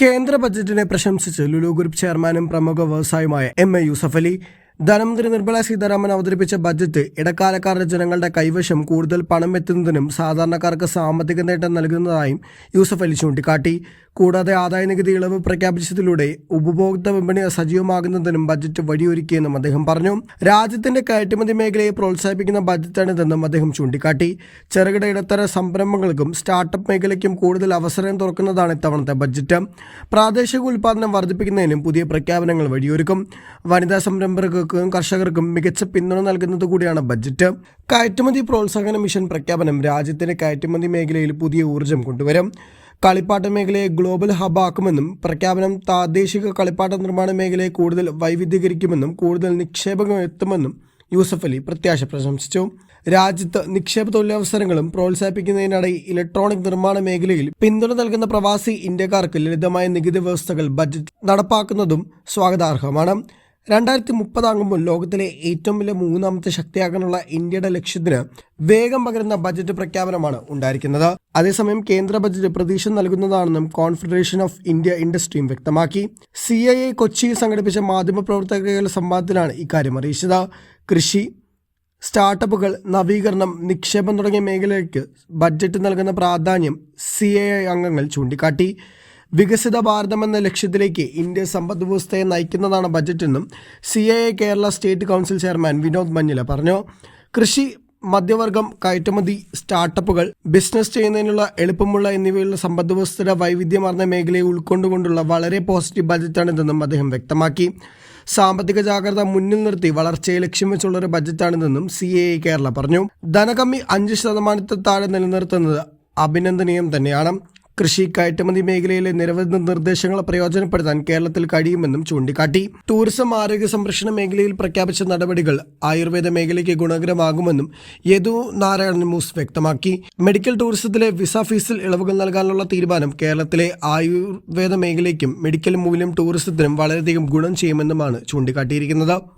കേന്ദ്ര ബജറ്റിനെ പ്രശംസിച്ച് ലുലു ഗ്രൂപ്പ് ചെയർമാനും പ്രമുഖ വ്യവസായിയുമായ എം എ യൂസഫ് അലി ധനമന്ത്രി നിർമ്മല സീതാരാമൻ അവതരിപ്പിച്ച ബജറ്റ് ഇടക്കാലക്കാരുടെ ജനങ്ങളുടെ കൈവശം കൂടുതൽ പണം എത്തുന്നതിനും സാധാരണക്കാർക്ക് സാമ്പത്തിക നേട്ടം നൽകുന്നതായും യൂസഫ് അലി ചൂണ്ടിക്കാട്ടി. കൂടാതെ ആദായ നികുതി ഇളവ് പ്രഖ്യാപിച്ചതിലൂടെ ഉപഭോക്തൃ വിപണി സജീവമാകുന്നതിനും ബജറ്റ് വഴിയൊരുക്കിയെന്നും അദ്ദേഹം പറഞ്ഞു. രാജ്യത്തിന്റെ കയറ്റുമതി മേഖലയെ പ്രോത്സാഹിപ്പിക്കുന്ന ബജറ്റാണിതെന്നും അദ്ദേഹം ചൂണ്ടിക്കാട്ടി. ചെറുകിട ഇടത്തര സംരംഭങ്ങൾക്കും സ്റ്റാർട്ടപ്പ് മേഖലയ്ക്കും കൂടുതൽ അവസരം തുറക്കുന്നതാണ് ഇത്തവണത്തെ ബജറ്റ്. പ്രാദേശിക ഉൽപ്പാദനം വർദ്ധിപ്പിക്കുന്നതിനും പുതിയ പ്രഖ്യാപനങ്ങൾ വഴിയൊരുക്കും. വനിതാ സംരംഭകർക്കും കർഷകർക്കും മികച്ച പിന്തുണ നൽകുന്നത് കൂടിയാണ് ബജറ്റ്. കയറ്റുമതി പ്രോത്സാഹന മിഷൻ പ്രഖ്യാപനം രാജ്യത്തിന്റെ കയറ്റുമതി മേഖലയിൽ പുതിയ ഊർജം കൊണ്ടുവരും. കളിപ്പാട്ട മേഖലയെ ഗ്ലോബൽ ഹബ്ബാക്കുമെന്നും പ്രഖ്യാപനം പ്രാദേശിക കളിപ്പാട്ട നിർമ്മാണ മേഖലയെ കൂടുതൽ വൈവിധ്യീകരിക്കുമെന്നും കൂടുതൽ നിക്ഷേപങ്ങൾ എത്തുമെന്നും യൂസഫ് അലി പ്രത്യാശ പ്രശംസിച്ചു. രാജ്യത്ത് നിക്ഷേപ തൊഴിലവസരങ്ങളും പ്രോത്സാഹിപ്പിക്കുന്നതിനിടയിൽ ഇലക്ട്രോണിക് നിർമ്മാണ മേഖലയിൽ പിന്തുണ നൽകുന്ന പ്രവാസി ഇന്ത്യക്കാർക്ക് ലളിതമായ നികുതി വ്യവസ്ഥകൾ ബജറ്റ് നടപ്പാക്കുന്നതും സ്വാഗതാർഹമാണ്. രണ്ടായിരത്തി മുപ്പതാകുമ്പോൾ ലോകത്തിലെ ഏറ്റവും വലിയ മൂന്നാമത്തെ ശക്തിയാകാനുള്ള ഇന്ത്യയുടെ ലക്ഷ്യത്തിന് വേഗം പകരുന്ന ബജറ്റ് പ്രഖ്യാപനമാണ് ഉണ്ടായിരിക്കുന്നത്. അതേസമയം കേന്ദ്ര ബജറ്റ് പ്രതീക്ഷ നൽകുന്നതാണെന്നും കോൺഫെഡറേഷൻ ഓഫ് ഇന്ത്യ ഇൻഡസ്ട്രിയും വ്യക്തമാക്കി. സി ഐ എ കൊച്ചിയിൽ സംഘടിപ്പിച്ച മാധ്യമപ്രവർത്തകരുടെ സംവാദത്തിലാണ് ഇക്കാര്യം അറിയിച്ചത്. കൃഷി സ്റ്റാർട്ടപ്പുകൾ നവീകരണം നിക്ഷേപം തുടങ്ങിയ മേഖലയ്ക്ക് ബഡ്ജറ്റ് നൽകുന്ന പ്രാധാന്യം സി അംഗങ്ങൾ ചൂണ്ടിക്കാട്ടി. വികസിത ഭാരതമെന്ന ലക്ഷ്യത്തിലേക്ക് ഇന്ത്യ സമ്പദ് വ്യവസ്ഥയെ നയിക്കുന്നതാണ് ബജറ്റെന്നും C A Kerala state council chairman Vinod Manjila പറഞ്ഞു. കൃഷി മധ്യവർഗം കയറ്റുമതി സ്റ്റാർട്ടപ്പുകൾ ബിസിനസ് ചെയ്യുന്നതിനുള്ള എളുപ്പമുള്ള എന്നിവയുള്ള സമ്പദ് വ്യവസ്ഥയുടെ വൈവിധ്യമാർന്ന മേഖലയെ ഉൾക്കൊണ്ടുകൊണ്ടുള്ള വളരെ പോസിറ്റീവ് ബജറ്റാണിതെന്നും അദ്ദേഹം വ്യക്തമാക്കി. സാമ്പത്തിക ജാഗ്രത മുന്നിൽ നിർത്തി വളർച്ചയെ ലക്ഷ്യം വെച്ചുള്ള ഒരു ബജറ്റാണിതെന്നും സി എ കേരള പറഞ്ഞു. ധനകമ്മി അഞ്ച് ശതമാനത്തിൽ താഴെ നിലനിർത്തുന്നത് അഭിനന്ദനീയം തന്നെയാണ്. കൃഷി കയറ്റുമതി മേഖലയിലെ നിരവധി നിർദ്ദേശങ്ങൾ പ്രയോജനപ്പെടുത്താൻ കേരളത്തിൽ കഴിയുമെന്നും ചൂണ്ടിക്കാട്ടി. ടൂറിസം ആരോഗ്യ സംരക്ഷണ മേഖലയിൽ പ്രഖ്യാപിച്ച നടപടികൾ ആയുർവേദ മേഖലയ്ക്ക് ഗുണകരമാകുമെന്നും യദു നാരായണൻ മൂസ് വ്യക്തമാക്കി. മെഡിക്കൽ ടൂറിസത്തിലെ വിസ ഫീസിൽ ഇളവുകൾ നൽകാനുള്ള തീരുമാനം കേരളത്തിലെ ആയുർവേദ മേഖലയ്ക്കും മെഡിക്കൽ മൂല്യം ടൂറിസത്തിനും വളരെയധികം ഗുണം ചെയ്യുമെന്നുമാണ് ചൂണ്ടിക്കാട്ടിയിരിക്കുന്നത്.